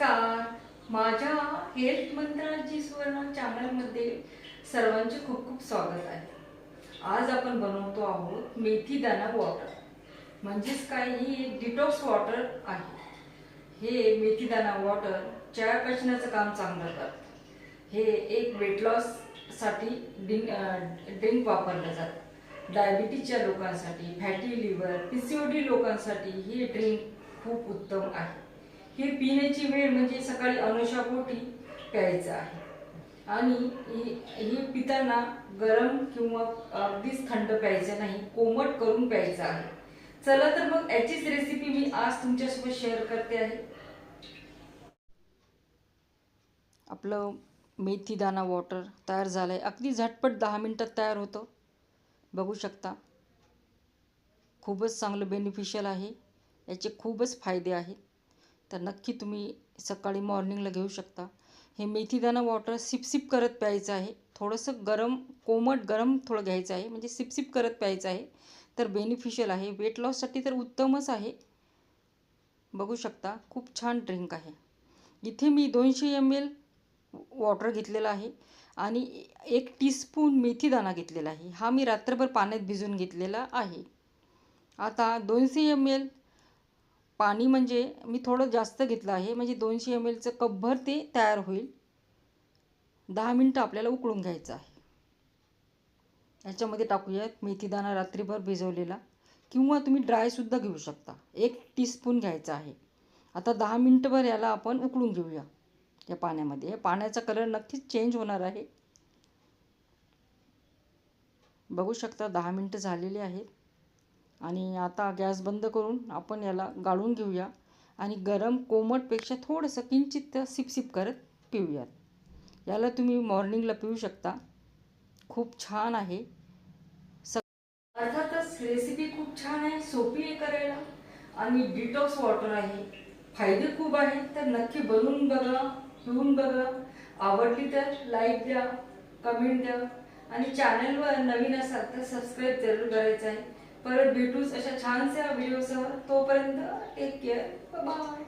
नमस्कार. माझ्या हेल्थ मंत्राची सुवर्ण चॅनलमध्ये सर्वांचे खूप खूप स्वागत आहे. आज आपण बनवतो आहोत मेथीदाना वॉटर म्हणजेच काय? ही एक डिटॉक्स वॉटर आहे. हे मेथी दाणा वॉटर चयापचनाचं काम चांगलं करतं. हे एक वेट लॉससाठी ड्रिंक ड्रिंक वापरलं जातं. डायबिटीजच्या लोकांसाठी fatty liver P C O D लोकांसाठी ही ड्रिंक खूप उत्तम आहे. हे पिण्याची वेळ म्हणजे सकाळी अनुशापोटी प्यायचं आहे. आणि हे पिताना गरम किंवा अगदीच थंड प्यायचं नाही कोमट करून प्यायचं आहे. चला तर मग याचीच रेसिपी मी आज तुमच्यासोबत शेअर करते आहे. आपलं मेथी दाना वॉटर तयार झालं आहे अगदी झटपट दहा मिनटात तयार होतं. बघू शकता. खूपच चांगलं बेनिफिशियल आहे. याचे खूपच फायदे आहेत. तर नक्की तुम्ही सकाळी मॉर्निंगला घेऊ शकता. हे मेथीदाणा वॉटर सिपसिप करत प्यायचं आहे. थोडंसं गरम कोमट गरम थोडं घ्यायचं आहे. म्हणजे सिपसिप करत प्यायचं आहे. तर बेनिफिशियल आहे. वेट लॉससाठी तर उत्तमच आहे. बघू शकता खूप छान ड्रिंक आहे. इथे मी दोनशे एम एल वॉटर घेतलेलं आहे आणि एक टीस्पून मेथीदाणा घेतलेला आहे. हा मी रात्रभर पाण्यात भिजून घेतलेला आहे. आता दोनशे एम एल पाणी म्हणजे मी थोडं जास्त घेतलं आहे. म्हणजे दोनशे एम एलचं कपभर ते तयार होईल. दहा मिनटं आपल्याला उकळून घ्यायचं आहे. याच्यामध्ये टाकूयात मेथीदाणा रात्रीभर भिजवलेला किंवा तुम्ही ड्रायसुद्धा घेऊ शकता. एक टीस्पून घ्यायचा आहे. आता दहा मिनटंभर याला आपण उकळून घेऊया या पाण्यामध्ये. पाण्याचा कलर नक्कीच चेंज होणार आहे. बघू शकता दहा मिनटं झालेली आहेत. आणि आता गॅस बंद करून आपण याला गाळून घेऊया आणि गरम कोमटपेक्षा थोडंसं किंचित सिपसिप सिप करत पिऊयात. याला तुम्ही मॉर्निंगला पिऊ शकता. खूप छान आहे. स अर्थातच रेसिपी खूप छान आहे सोपी आहे करायला. आणि डिटॉक्स वॉटर आहे. फायदे खूप आहेत तर नक्की बनवून बघा पिऊन बघा. आवडली तर लाईक द्या कमेंट द्या. आणि चॅनलवर नवीन असाल तर सबस्क्राईब जरूर करायचं आहे. परत भेटूच अशा छानशा व्हिडिओसह तोपर्यंत टेक केअर बाय